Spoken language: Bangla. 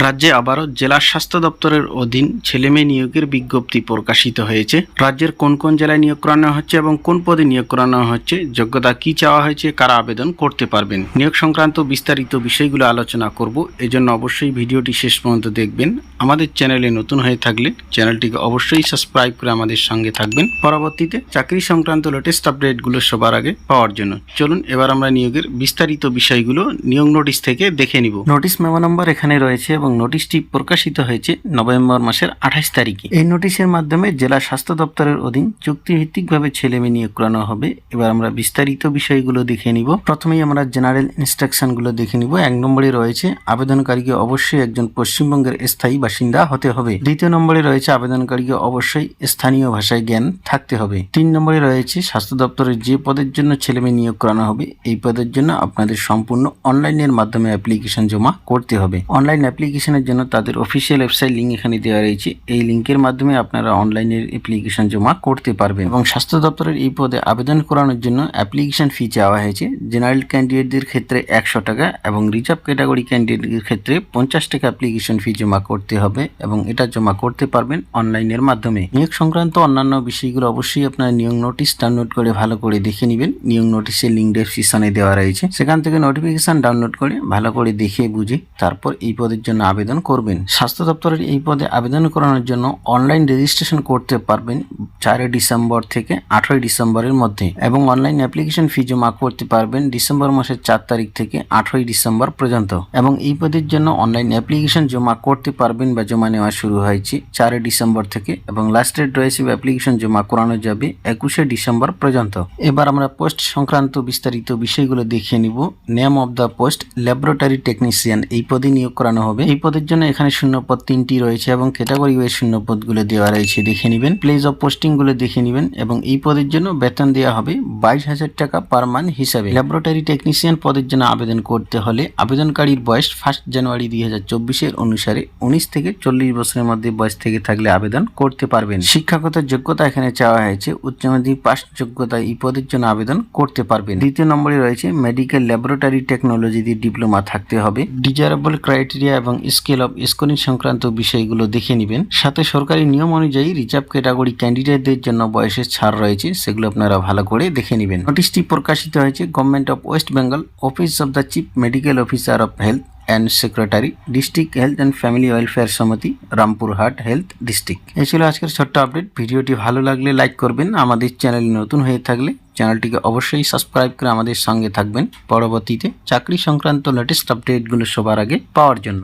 রাজ্যে আবারও জেলা স্বাস্থ্য দপ্তরের অধীন ছেলেমেয়ে নিয়োগের বিজ্ঞপ্তি প্রকাশিত হয়েছে। রাজ্যের কোন কোন জেলায় নিয়োগ করানো হচ্ছে এবং কোন পদে নিয়োগ করানো হচ্ছে, যোগ্যতা কি চাওয়া হয়েছে, কারা আবেদন করতে পারবেন? নিয়োগ সংক্রান্ত বিস্তারিত বিষয়গুলো আলোচনা করব। এজন্য অবশ্যই ভিডিওটি শেষ পর্যন্ত দেখবেন। আমাদের চ্যানেলে নতুন হয়ে থাকলে চ্যানেলটিকে অবশ্যই সাবস্ক্রাইব করে আমাদের সঙ্গে থাকবেন। পরবর্তীতে চাকরি সংক্রান্ত লেটেস্ট আপডেটগুলো সবার আগে পাওয়ার জন্য। চলুন, এবার আমরা নিয়োগের বিস্তারিত বিষয়গুলো নিয়োগ নোটিশ থেকে দেখে নিব। নোটিশ মেমো নম্বর এখানে রয়েছে এবং নোটিশটি প্রকাশিত হয়েছে নভেম্বর মাসের আঠাশ তারিখে। এই নোটিশের মাধ্যমে জেলা স্বাস্থ্য দপ্তরের অধীন চুক্তিভিত্তিকভাবে ছেলে মেয়ে নিয়োগ করানো হবে। এবার আমরা বিস্তারিত বিষয়গুলো দেখে নিব। প্রথমেই আমরা জেনারেল ইনস্ট্রাকশনগুলো দেখে নিব। এক নম্বরে রয়েছে, আবেদনকারীকে অবশ্যই একজন পশ্চিমবঙ্গের স্থায়ী বাসিন্দা হতে হবে। দ্বিতীয় নম্বরে রয়েছে আবেদনকারীকে অবশ্যই স্থানীয় ভাষায় জ্ঞান থাকতে হবে। তিন নম্বরে রয়েছে স্বাস্থ্য দপ্তরের যে পদের জন্য ছেলে মেয়ে নিয়োগ করানো হবে, এই পদের জন্য আপনাদের সম্পূর্ণ অনলাইনের মাধ্যমে অ্যাপ্লিকেশন জমা করতে হবে। অনলাইন অ্যাপ্লিকেশনের জন্য তাদের অফিসিয়াল ওয়েবসাইট লিঙ্ক এখানে দেওয়া রয়েছে। এই লিঙ্কের মাধ্যমে আপনারা অনলাইনের অ্যাপ্লিকেশন জমা করতে পারবেন। এবং স্বাস্থ্য দপ্তরের এই পদে আবেদন করানোর জন্য অ্যাপ্লিকেশন ফি চাওয়া হয়েছে। জেনারেল ক্যান্ডিডেটদের ক্ষেত্রে একশো টাকা এবং রিজার্ভ ক্যাটাগরি ক্যান্ডিডেটদের ক্ষেত্রে পঞ্চাশ টাকা অ্যাপ্লিকেশন ফি জমা করতে হবে এবং এটা জমা করতে পারবেন অনলাইনের মাধ্যমে। নিয়োগ সংক্রান্ত অন্যান্য বিষয়গুলো অবশ্যই আপনার নিয়োগ নোটিশ ডাউনলোড করে ভালো করে দেখে নেবেন। নিয়োগ নোটিশের লিঙ্ক ডেসক্রিপশনে দেওয়া রয়েছে। সেখান থেকে নোটিফিকেশন ডাউনলোড করে ভালো করে দেখে বুঝে তারপর এই পদের জন্য আবেদন করবেন। স্বাস্থ্য দপ্তরের এই পদে আবেদন করানোর জন্য অনলাইন রেজিস্ট্রেশন করতে পারবেন চারই ডিসেম্বর থেকে আঠেরোই ডিসেম্বরের মধ্যে এবং অনলাইন অ্যাপ্লিকেশন ফি জমা করতে পারবেন ডিসেম্বর মাসের চার তারিখ থেকে আঠেরোই ডিসেম্বর পর্যন্ত এবং এই পদের জন্য অনলাইন অ্যাপ্লিকেশন জমা করতে পারবেন বা জমা নেওয়া শুরু হয়েছে চারই ডিসেম্বর থেকে এবং লাস্ট ডেট রয়েছে অ্যাপ্লিকেশন জমা করানো যাবে একুশে ডিসেম্বর পর্যন্ত। এবার আমরা পোস্ট সংক্রান্ত বিস্তারিত বিষয়গুলো দেখে নিব। Name of the post laboratory technician এই পদে নিয়োগ করানো হবে। এই পদের জন্য এখানে শূন্যপদ তিনটি রয়েছে এবং ক্যাটাগরি ওয়াইজ শূন্যপদগুলো দেওয়া রয়েছে, দেখে নেবেন। প্লেস অফ পোস্টিংগুলো দেখে নেবেন এবং এই পদের জন্য বেতন দেওয়া হবে বাইশ হাজার টাকা পার মান্থ হিসাবে। ল্যাবরেটরি টেকনিশিয়ান পদের জন্য আবেদন করতে হলে আবেদনকারীর বয়স ফার্স্ট জানুয়ারি দুই হাজার চব্বিশের অনুসারে উনিশ থেকে চল্লিশ বছরের মধ্যে বয়স থেকে থাকলে আবেদন করতে পারবেন। শিক্ষাগত যোগ্যতা এখানে চাওয়া হয়েছে, উচ্চ মাধ্যমিক পাস যোগ্যতা এই পদের জন্য আবেদন করতে পারবেন। দ্বিতীয় নম্বরে রয়েছে মেডিকেল ল্যাবরেটরি টেকনোলজি দিয়ে ডিপ্লোমা থাকতে হবে। ডিজারেবল ক্রাইটেরিয়া এবং স্কেল অফ স্কোরিং সংক্রান্ত বিষয়গুলো দেখে নেবেন। সাথে সরকারি নিয়ম অনুযায়ী রিজার্ভ ক্যাটাগরি ক্যান্ডিডেটদের জন্য বয়সের ছাড় রয়েছে, সেগুলো আপনারা ভালো করে দেখে নেবেন। নোটিশটি প্রকাশিত হয়েছে government of West Bengal office of the chief medical officer of health and secretary district health and family welfare সমিতি রামপুরহাট হেলথ ডিস্ট্রিক্ট এই ছিল আজকের ছোট্ট আপডেট ভিডিওটি ভালো লাগলে লাইক করবেন। আমাদের চ্যানেল নতুন হয়ে থাকলে চ্যানেলটিকে অবশ্যই সাবস্ক্রাইব করে আমাদের সঙ্গে থাকবেন। পরবর্তীতে চাকরি সংক্রান্ত লেটেস্ট আপডেটগুলো সবার আগে পাওয়ার জন্য।